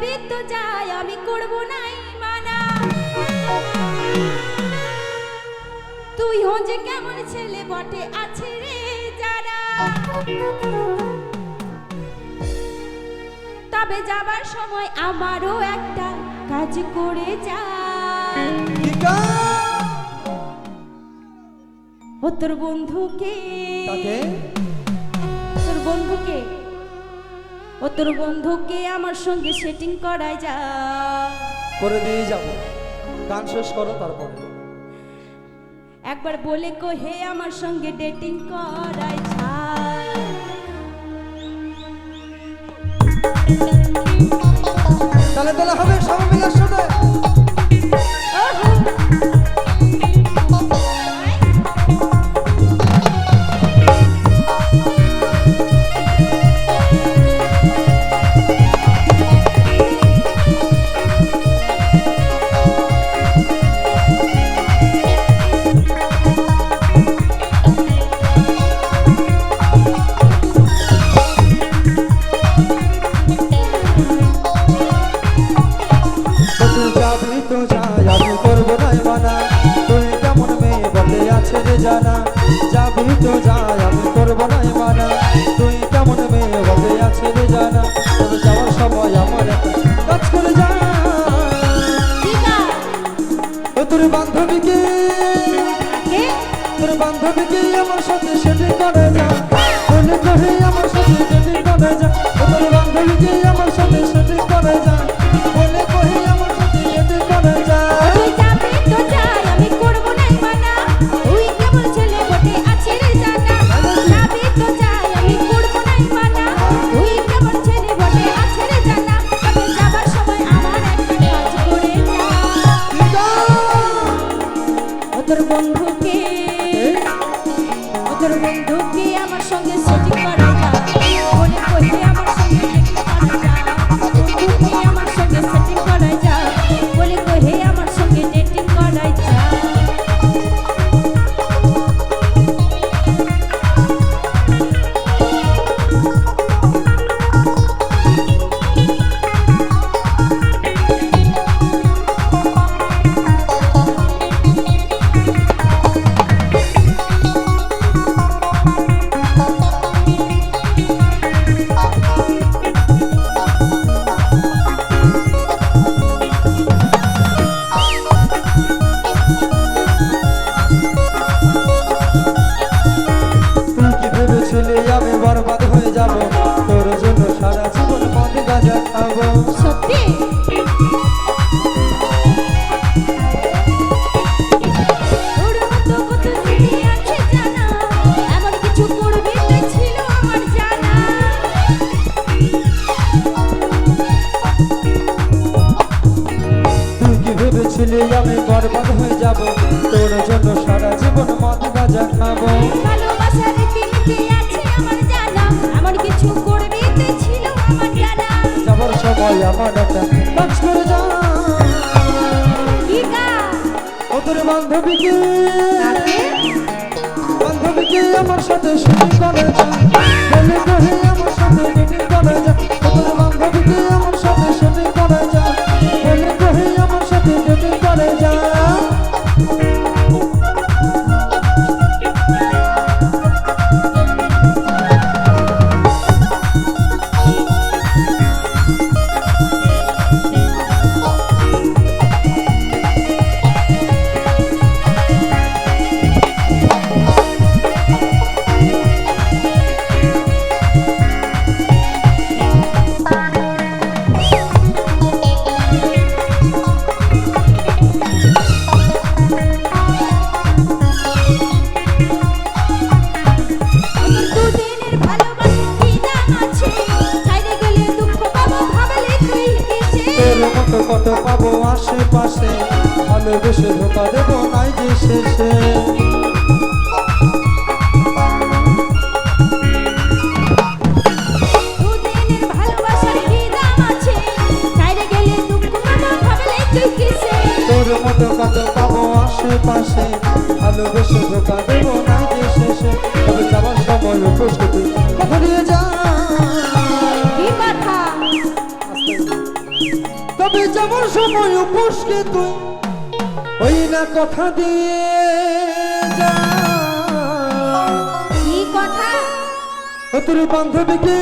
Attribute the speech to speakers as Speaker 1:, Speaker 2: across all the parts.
Speaker 1: যাবি তো যাই আমি করব নাই মানা। তুই যে কেমন ছেলে বটে আছে রে যারা। তবে যাবার সময় আমারও একটা কাজ করে যা। ও তোর বন্ধুকে। তোর বন্ধুকে? ও তোর বন্ধুকে আমার সঙ্গে সেটিং করাই যা।
Speaker 2: করে দিয়ে যাব। গান শেষ করো তারপরে।
Speaker 1: একবার বলে কো হে আমার সঙ্গে ডেটিং করাই যা।
Speaker 2: তাহলে তাহলে হবে সবাই মিলে একসাথে আমি করব নাই মানা। তুই কেমন মেয়ে বলে আছে রে জানা। যাবি তো যাই, আমি করব নাই মানা। তুই কেমন মেয়ে বলে আছে রে জানা।
Speaker 1: বন্ধুকে তোর বন্ধুকে আমার সঙ্গে সেটিং করা?
Speaker 2: আমি বরবাদ হয়ে যাব। তোর জন্য সারা জীবন মদ গাঁজা খাব।
Speaker 1: সত্যি? ছিল
Speaker 2: আমি বরবাদ হয়ে যাব? তোর জন্য সারা জীবন মদ গাঁজা খাব।
Speaker 1: ভালোবাসার দিনকে আছে
Speaker 2: একটা কাজ করে যা ও তোর বান্ধবীকে বান্ধবীকে আমার সাথে শুটিং করে যা আমার সাথে মিটিং করে যা ও তোর বান্ধবীকে আমার
Speaker 1: আশেপাশে ভালোবেসে ধোকা দেবো নাই যে শেষে।
Speaker 2: তোর মতো কত পাবো আশেপাশে ভালোবেসে ধোকা তবে যেমন সময়
Speaker 1: উপসকে তুই ওই না কথা দিয়ে কথা? তোর বান্ধবীকে?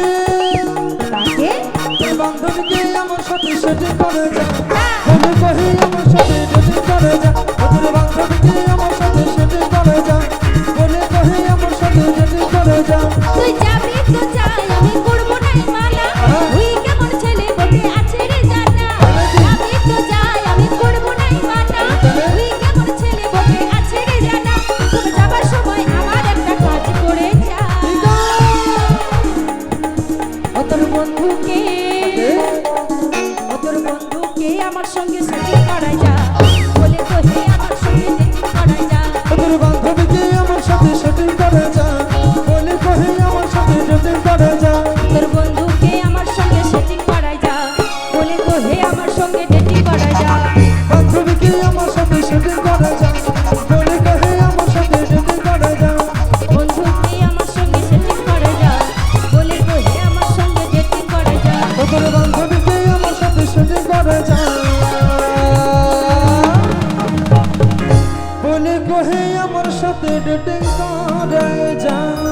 Speaker 1: বান্ধবীকে আমার সাথে
Speaker 2: সেটি করে যা। তুমি কহি আমার সাথে সেটি করে যা। বলে কহি আমার সাথে সেটি করে যা। বান্ধবী কি আমার সাথে শুটিং করা যায় বলে
Speaker 1: কহে আমার
Speaker 2: সাথে শুটিং করা
Speaker 1: যায়
Speaker 2: বন্ধু কি আমার সঙ্গে শুটিং করা যায় বলে কহে আমার সঙ্গে শুটিং করা ডেটিং করা যায়